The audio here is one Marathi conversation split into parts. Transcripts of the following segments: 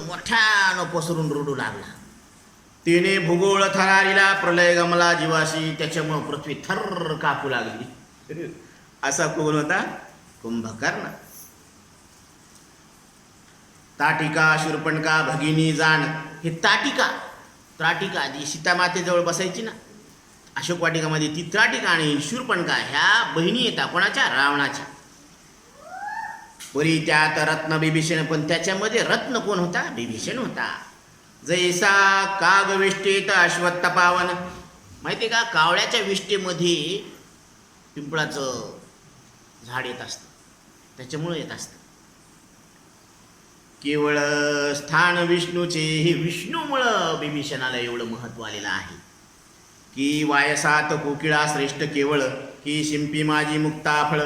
मोठ्यानं पसरून रडू लागला. तिने भूगोळ थरारीला प्रलय गमला जीवाशी त्याच्यामुळं पृथ्वी थर कापू लागली. असा कोण होता? कुंभकर्ण. ताटिका शिरपणका भगिनी जाण हे ताटिका. त्राटिका जी सीतामातेजवळ बसायची ना. अशोक वाटिकामध्ये ती त्राटिका आणि शूरपणका ह्या बहिणी येतात कोणाच्या? रावणाच्या. परी त्यात रत्न बिभीषण पण त्याच्यामध्ये रत्न कोण होता? बिभीषण होता. जैसा काग विष्टीत अश्वत्थ पावन. माहिती का? कावळ्याच्या विष्टेमध्ये पिंपळाचं झाड येत असतं. त्याच्यामुळं येत असतं. केवळ स्थान विष्णूचे हे विष्णूमुळं बिभीषणाला एवढं महत्त्व आलेलं आहे. की वायसात कोकिळा श्रेष्ठ केवळ की शिंपी माझी मुक्ता फळ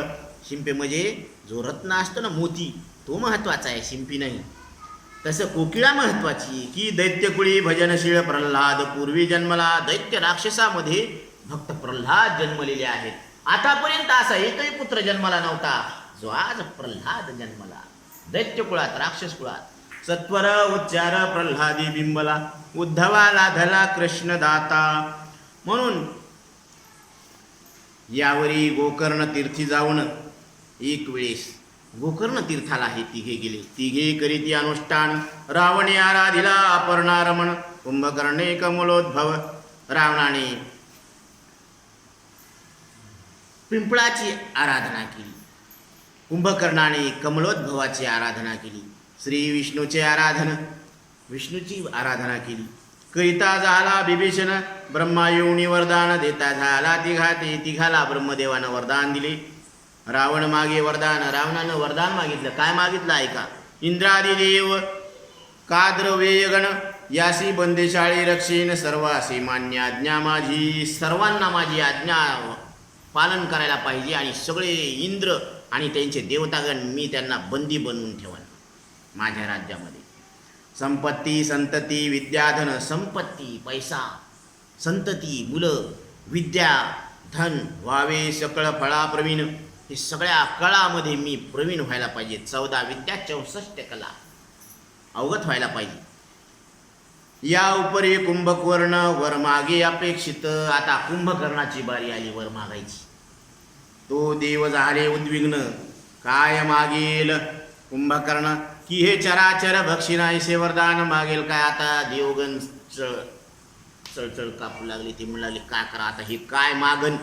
शिंपे म्हणजे जो रत्न असतो ना मोती तो महत्त्वाचा आहे शिंपी नाही. तसं कोकिळा महत्वाची की दैत्यकुळी भजनशीळ प्रल्हाद पूर्वी जन्मला दैत्य राक्षसामध्ये भक्त प्रल्हाद जन्मलेले आहेत. आतापर्यंत असा एकही पुत्र जन्माला नव्हता जो आज प्रल्हाद जन्मला. दैत्य कुळात राक्षस कुळात सत्वर उच्चार प्रल्हादी बिंबला उद्धवा लाधला कृष्णदाता. म्हणून यावरी गोकर्ण तीर्थी जाऊन एक वेळेस गोकर्ण तीर्थाला हे तिघे गेले. तिघे करीती अनुष्ठान. रावणे आराधिला अपर्णा रमण कुंभकर्णे कमलोद्भव. रावणाने पिंपळाची आराधना केली. कुंभकर्णाने कमलोद्भवाची आराधना केली. श्री विष्णूचे आराधन. विष्णूची आराधना केली. करिता झाला बिभीषण ब्रह्मा येऊनी वरदान देता झाला. तिघा ते तिघाला ब्रह्मदेवानं वरदान दिले. रावण मागे वरदान रावणानं वरदान मागितलं. काय मागितलं ऐका? इंद्रादिदेव काद्रवेयगण यासी बंदेशाळी रक्षेन सर्वासी मान्य आज्ञा माझी. सर्वांना माझी आज्ञा पालन करायला पाहिजे आणि सगळे इंद्र आणि त्यांचे देवतागण मी त्यांना बंदी बनवून ठेवन माझ्या राज्यामध्ये. संपत्ती संतती विद्याधन संपत्ती पैसा संतती मुलं विद्या धन व्हावे सकळ फळा प्रवीण हे सगळ्या कळामध्ये मी प्रवीण व्हायला पाहिजे. चौदा विद्या चौसष्ट कला. अवगत व्हायला पाहिजे. या उपरी कुंभकर्ण वर मागे अपेक्षित. आता कुंभकर्णाची बारी आली वर मागायची. तो देव झाले उद्विग्न. काय मागेल कुंभकर्ण? की हे चराचर भक्षिणायसे वरदान मागेल काय? आता देवगण चळ चळचळ कापू लागली ते म्हणाले काय करा आता? हे काय मागन?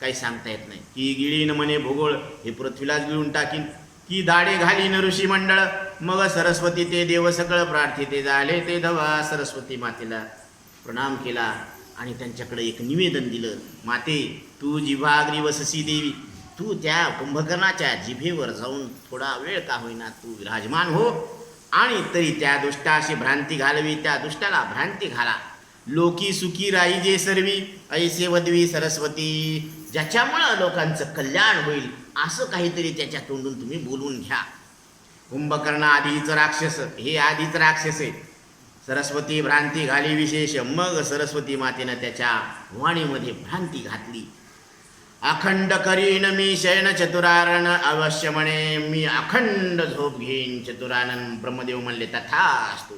काही सांगता येत नाही. की गिळीन म्हणे भूगोळ हे पृथ्वीलाच गिळून टाकीन. की दाडे घालीन ऋषी मंडळ मग सरस्वती ते देव सकळ प्रार्थिते झाले ते धवा सरस्वती मातेला. प्रणाम केला आणि त्यांच्याकडे एक निवेदन दिलं माते तू जिभाग्री वससी देवी तू त्या कुंभकर्णाच्या जिभेवर जाऊन थोडा वेळ का होईना तू विराजमान हो. आणि तरी त्या दुष्टाशी भ्रांती घालवी त्या दुष्टाला भ्रांती घाला. लोकी सुखी राई जे सर्वी ऐसे वदवी सरस्वती. ज्याच्यामुळं लोकांचं कल्याण होईल असं काहीतरी त्याच्या तोंडून तुम्ही बोलून घ्या. कुंभकर्ण आधीच राक्षस हे आधीच राक्षस आहे सरस्वती भ्रांती घाली विशेष मग सरस्वती मातेनं त्याच्या वाणीमध्ये भ्रांती घातली. अखंड करीन मी शयन चतुरारण अवश्य म्हणे मी अखंड झोप घेईन चतुरानन ब्रह्मदेव म्हणले तथास्तु.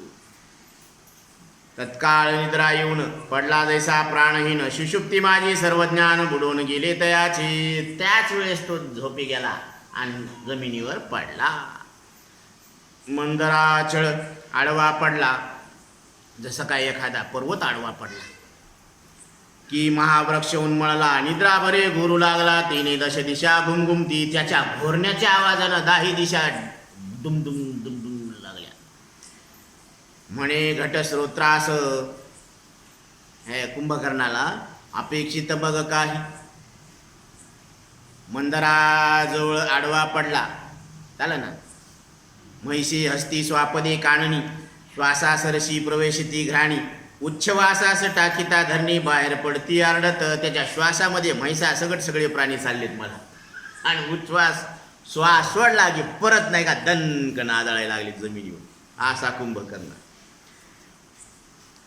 तत्काळ निद्रा येऊन पडला जैसा प्राणहीन. सुषुप्ती माझी सर्व ज्ञान बुडून गेले तयाची. त्याच वेळेस तो झोपी गेला आणि जमिनीवर पडला. मंदराचळ आडवा पडला. जसं काय एखादा पर्वत आडवा पडला. की महावृक्ष उन्मळला निद्रा बरे घोरू लागला. तिने दश दिशा घुमघुमती त्याच्या घोरण्याच्या आवाजानं दाही दिशा दुमदुम दुमदुम म्हणे घटस्रोत्रास हे कुंभकर्णाला अपेक्षित बघ काही. मंदराजवळ आडवा पडला. झालं ना? म्हैसी हस्ती स्वापदे काननी श्वासासरशी प्रवेशती घ्राणी. उच्छ्वासास टाकिता धरणी बाहेर पडती आरडत. त्याच्या श्वासामध्ये म्हैसा सगट सगळे प्राणी चाललेत मला. आणि उच्छ्वास श्वास सोडला की परत नाही का दणकन आदळायला लागले जमिनीवर. असा कुंभकर्ण.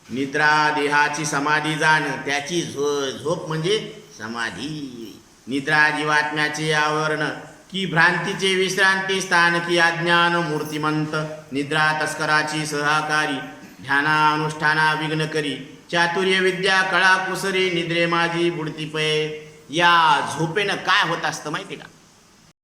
निद्रा देहाची समाधी जाण त्याची झो झोप म्हणजे समाधी. निद्रा जीवात्म्याचे आवरण. की भ्रांतीचे विश्रांती स्थान की अज्ञान मूर्तिमंत. निद्रा तस्कराची सहकारी. ध्याना अनुष्ठाना विघ्न करी. चातुर्य विद्या कळा कुसरी निद्रे माझी बुडती पै या झोपेनं काय होत असतं माहिती का?